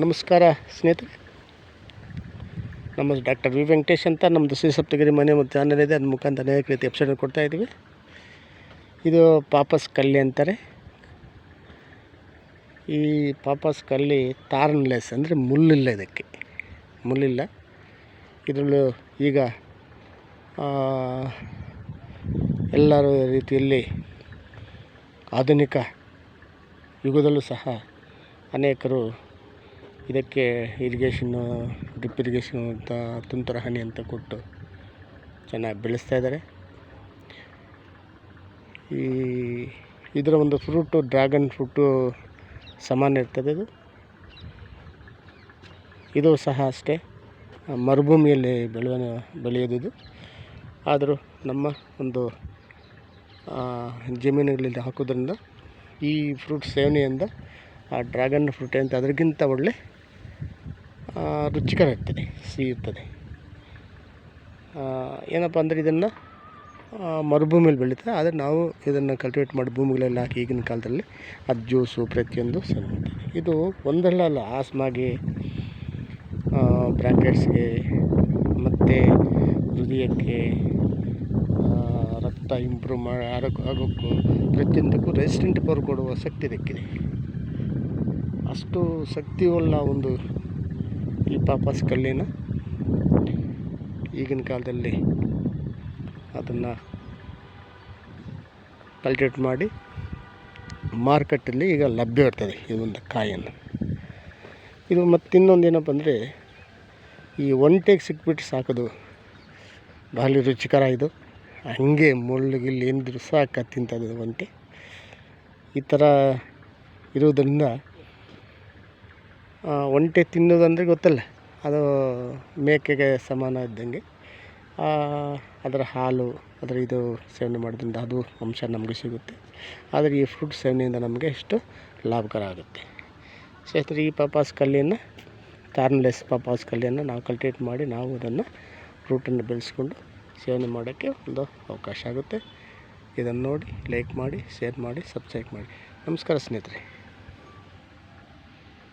ನಮಸ್ಕಾರ ಸ್ನೇಹಿತರೆ. ನಮ್ಮ ಡಾಕ್ಟರ್ ವಿ ವೆಂಕಟೇಶ್ ಅಂತ ನಮ್ಮದು ಶ್ರೀ ಸಪ್ತಗಿರಿ ಮನೆ ಮತ್ತು ಚಾನಲ್ ಇದೆ. ಅದ್ರ ಮುಖಾಂತರ ಅನೇಕ ರೀತಿ ಎಪ್ಸೋಡ್ ಕೊಡ್ತಾ ಇದ್ದೀವಿ. ಇದು ಪಾಪಸ್ ಕಲ್ಲಿ ಅಂತಾರೆ. ಈ ಪಾಪಸ್ ಕಲ್ಲಿ ತಾರ್ನ್ಲೆಸ್ ಅಂದರೆ ಮುಳ್ಳಿಲ್ಲ ಇದಕ್ಕೆ. ಮುಳ್ಳಿಲ್ಲ. ಇದರಲ್ಲೂ ಈಗ ಎಲ್ಲರ ರೀತಿಯಲ್ಲಿ ಆಧುನಿಕ ಯುಗದಲ್ಲೂ ಸಹ ಅನೇಕರು ಇದಕ್ಕೆ ಇರಿಗೇಷನ್ನು ಡ್ರಿಪ್ ಇರಿಗೇಷನ್ ಅಂತ ತುಂತುರು ಹನಿ ಅಂತ ಕೊಟ್ಟು ಚೆನ್ನಾಗಿ ಬೆಳೆಸ್ತಾ ಇದ್ದಾರೆ ಈ ಇದರ ಒಂದು ಫ್ರೂಟು ಡ್ರ್ಯಾಗನ್ ಫ್ರೂಟು ಸಮಾನ ಇರ್ತದೆ ಇದು. ಇದು ಸಹ ಅಷ್ಟೇ. ಮರುಭೂಮಿಯಲ್ಲಿ ಬೆಳೆಯ ಬೆಳೆಯೋದಿದು ಆದರೂ ನಮ್ಮ ಒಂದು ಜಮೀನುಗಳಲ್ಲಿ ಹಾಕೋದ್ರಿಂದ ಈ ಫ್ರೂಟ್ ಸೇವನೆಯಿಂದ ಆ ಡ್ರ್ಯಾಗನ್ ಫ್ರೂಟ್ ಅಂತ ಅದಕ್ಕಿಂತ ಒಳ್ಳೆ ರುಚಿಕರ ಇರ್ತದೆ, ಸಿಗುತ್ತದೆ. ಏನಪ್ಪ ಅಂದರೆ ಇದನ್ನು ಮರುಭೂಮಿಯಲ್ಲಿ ಬೆಳೀತಾರೆ ಆದರೆ ನಾವು ಇದನ್ನು ಕಲ್ಟಿವೇಟ್ ಮಾಡಿ ಭೂಮಿಗಳೆಲ್ಲ ಹಾಕಿ ಈಗಿನ ಕಾಲದಲ್ಲಿ ಅದು ಜ್ಯೂಸು ಪ್ರತಿಯೊಂದು ಮಾಡ್ತೀವಿ ಇದು ಒಂದಲ್ಲ ಅಲ್ಲ, ಆಸ್ಮಾಗೆ ಬ್ರ್ಯಾಂಕೆಟ್ಸ್ಗೆ ಮತ್ತು ಹೃದಯಕ್ಕೆ ರಕ್ತ ಇಂಪ್ರೂವ್ ಮಾಡಿ ಆರೋಗ್ಯ, ಆಗೋಕ್ಕೂ ಪ್ರತಿಯೊಂದಕ್ಕೂ ರೆಸಿಸ್ಟೆಂಟ್ ಪವರ್ ಕೊಡುವ ಶಕ್ತಿ ಇದಕ್ಕಿದೆ. ಅಷ್ಟು ಶಕ್ತಿಯುಳ್ಳ ಒಂದು ಈ ಪಾಪಸ್ ಕಲ್ಲಿನ ಈಗಿನ ಕಾಲದಲ್ಲಿ ಅದನ್ನು ಕಲ್ಟೇಟ್ ಮಾಡಿ ಮಾರ್ಕೆಟಲ್ಲಿ ಈಗ ಲಭ್ಯ ಇರ್ತದೆ ಒಂದು ಕಾಯನ್ನು ಇದು ಮತ್ತು ಇನ್ನೊಂದು ಏನಪ್ಪ ಅಂದರೆ ಈ ಒಂಟೆಗೆ ಸಿಕ್ಬಿಟ್ಟು ಸಾಕೋದು ಭಾರಿ ರುಚಿಕರ ಇದು. ಹಂಗೆ ಮುಳ್ಳು ಗಿಲ್ಲು ಏನಿದ್ರು ಸಾಕು ಒಂಟೆ. ಈ ಥರ ಇರೋದ್ರಿಂದ ಒಂಟೆ ತಿನ್ನೋದಂದರೆ ಗೊತ್ತಲ್ಲ, ಅದು ಮೇಕೆಗೆ ಸಮಾನ ಇದ್ದಂಗೆ. ಅದರ ಹಾಲು, ಅದರ ಇದು ಸೇವನೆ ಮಾಡೋದ್ರಿಂದ ಅದು ಅಂಶ ನಮಗೆ ಸಿಗುತ್ತೆ. ಆದರೆ ಈ ಫ್ರೂಟ್ ಸೇವನೆಯಿಂದ ನಮಗೆ ಎಷ್ಟು ಲಾಭಕರ ಆಗುತ್ತೆ. ಸ್ನೇಹಿತರೆ, ಈ ಪಪಾಸ್ ಕಲ್ಲಿಯನ್ನು ಕಾರ್ನ್ಲೆಸ್ ಪಪಾಸ್ ಕಲ್ಲಿಯನ್ನು ನಾವು ಕಲ್ಟಿವೇಟ್ ಮಾಡಿ ನಾವು ಅದನ್ನು ಫ್ರೂಟನ್ನು ಬೆಳೆಸ್ಕೊಂಡು ಸೇವನೆ ಮಾಡೋಕ್ಕೆ ಒಂದು ಅವಕಾಶ ಆಗುತ್ತೆ. ಇದನ್ನು ನೋಡಿ ಲೈಕ್ ಮಾಡಿ ಶೇರ್ ಮಾಡಿ ಸಬ್ಸ್ಕ್ರೈಬ್ ಮಾಡಿ. ನಮಸ್ಕಾರ ಸ್ನೇಹಿತರೆ.